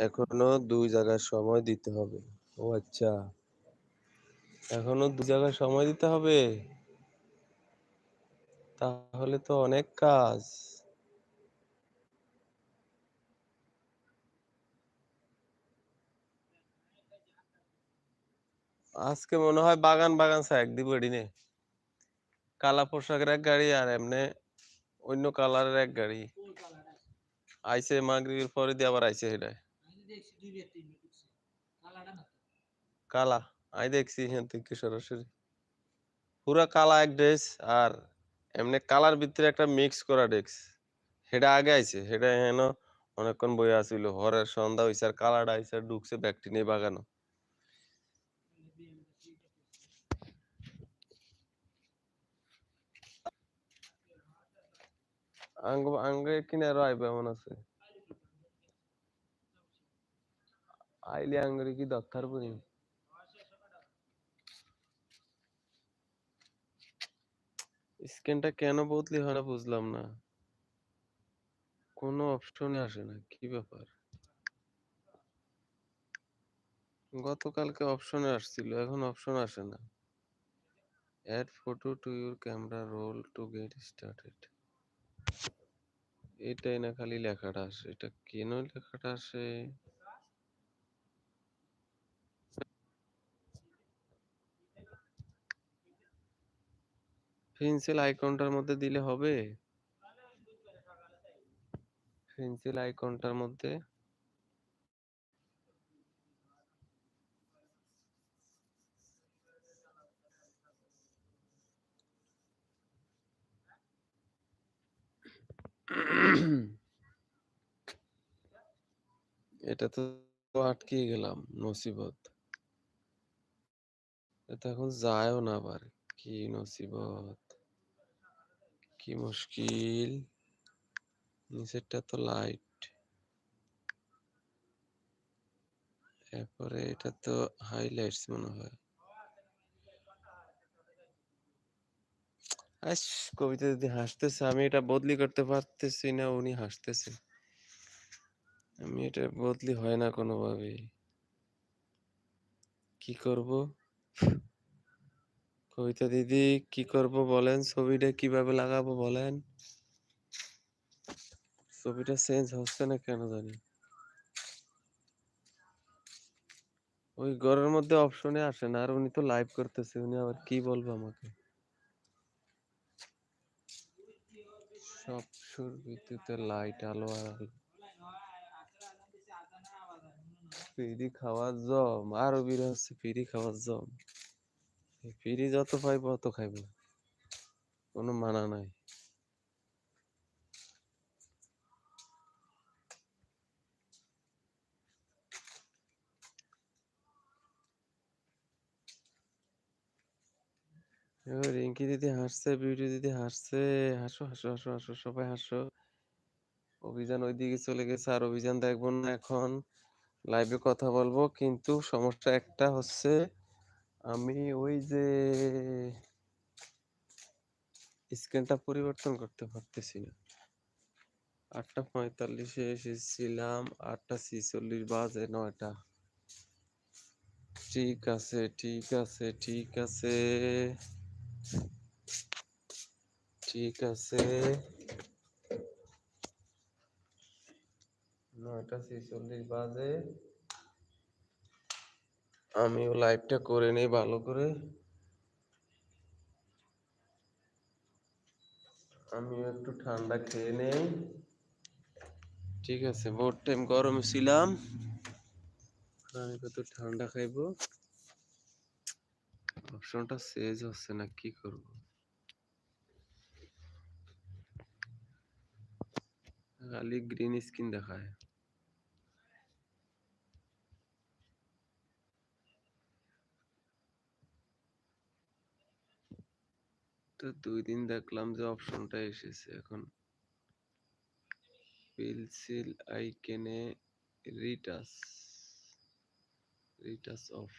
এখনও দুই জায়গায় সময় দিতে হবে। ও আচ্ছা। এখনও দু জায়গায় সময় দিতে হবে? তাহলে তো অনেক কাজ। আজকে মনে হয় বাগান বাগান সাইড দিব এডিনে কালা পোশাকের এক গাড়ি আর এমনি অন্য কালারের এক গাড়ি। আইসে মাগরিবের পরে দিয়ে আবার আইসে এটা কালা? আই দেখছি এখান থেকে সরাসরি। পুরা কালা এক ড্রেস, আর এমনি কালার ভিতরে একটা মিক্স করা ডেক্স সেটা আগে আইছে সেটা হেন অনেকক্ষণ বই আসিল। হরের সন্ধ্যা হইছে, আর কালারটা আইসে আর ঢুকছে ব্যাগটি নিয়ে বাগানো। আঙ্গ, আঙ্গে কিনে আরও আইবে, এমন আছে। আইলে আঙ্গুরি কি দরকার পড়ি স্ক্যানটা কেন বদলি হয় না বুঝলাম না কোনো অপশনে আসে না কি ব্যাপার গতকালকে অপশনে আসছিল এখন অপশন আসে না add photo to your camera roll to get started এটাই না খালি লেখাটা আসে এটা কেন লেখাটা আসে পেন্সিল আইকনটার মধ্যে দিলে হবে? পেন্সিল আইকনটার মধ্যে? এটা তো আটকে গেলাম, নসিবত। এটা এখন যায়ও না আবার, কি নসিবত? কি মুশকিল? নিচেরটা তো লাইট এরপরে এটা তো হাইলাইটস মনে হয়। আস কবিতা যদি হাসতেছে, আমি এটা বদলি করতে পারতেছি না, উনি হাসতেছে। আমি এটা বদলি হয় না কোনোভাবে কি করব? কবিতা দিদি কি করব বলেন? ছবিটা কীভাবে লাগাবো বলেন? ছবিটা চেঞ্জ হচ্ছে না কেন জানি? ওই ঘরের মধ্যে অপশনে আসে না, আর উনি তো লাইভ করতেছে, উনি আবার কি বলব আমাকে? সব সুর বিদ্যুতে লাইট আলো, আর আলো। ফিরি খাওয়ার জম আরও বিরে হচ্ছে ফিরি খাওয়ার জম। ফিরি যত পাইব অত খাইব কোনো মানা নাই। রিঙ্কি দিদি হাসছে, বিউটি দিদি হাসছে। হাসো হাসো হাসো হাসো, সবাই হাসো। অভিযান ওইদিকে চলে গেছে, আর অভিযান দেখব না এখন। লাইভে কথা বলব, কিন্তু সমস্যা একটা হচ্ছে আমি ওই যে স্ক্রিনটা পরিবর্তন করতে পারতেছি না। আটটা পঁয়তাল্লিশে এসেছিলাম, আটটা ছিচল্লিশ বাজে নয়টা। ঠিক আছে ঠিক আছে ঠিক আছে। ঠিক আছে। নয়টা ছিচল্লিশ বাজে। আমিও লাইভটা করে নেই ভালো করে। আমিও একটু ঠান্ডা খেয়ে নেই। ঠিক আছে ভোর টাইম গরমে ছিলাম। আমি কত ঠান্ডা খাইবো? অপশনটা সেজ হচ্ছে না, কি করব? খালি গ্রিন স্ক্রিন দেখায়। তো দুই দিন দেখলাম যে অপশনটা এসেছে। এখন পেন্সিল আইকেনে রিটাচ রিটাচ অফ